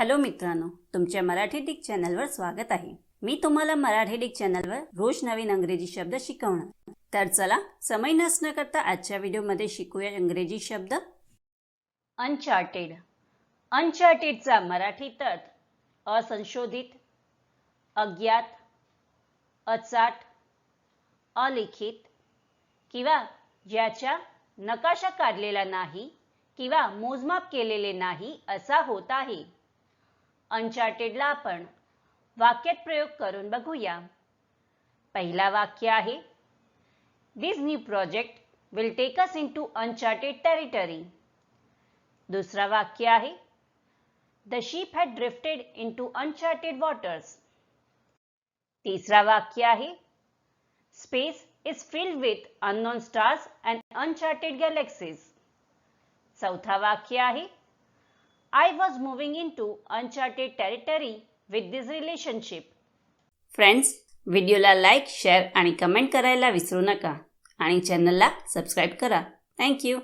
Hello मित्रांनो तुमच्या Marathi Dick चॅनलवर स्वागत आहे. मी तुम्हाला मराठी डिक चॅनलवर रोज नवीन अंग्रेजी शब्द शिकवणार. तर चला समय नसणं करता आजच्या व्हिडिओमध्ये शिकूया इंग्रजी शब्द. अनचार्टेड अनचार्टेडचा मराठी अर्थ असंशोधित अज्ञात अचाट अलिखित किंवा ज्याच्या नकाशा काढलेला नाही किंवा मोजमाप केलेले नाही असा होत आहे. अनचार्टेडला आपण वाक्यात प्रयोग करून बघूया. पहिला वाक्य आहे this new project will take us into uncharted territory दुसरा वाक्य आहे the ship had drifted into uncharted waters तिसरा वाक्य आहे space is filled with unknown stars and uncharted galaxies चौथा वाक्य आहे I was moving into uncharted territory with relationship. Relationship friends व्हिडिओला लाईक शेअर आणि कमेंट करायला विसरू नका. आणि चॅनलला सबस्क्राईब करा. थँक्यू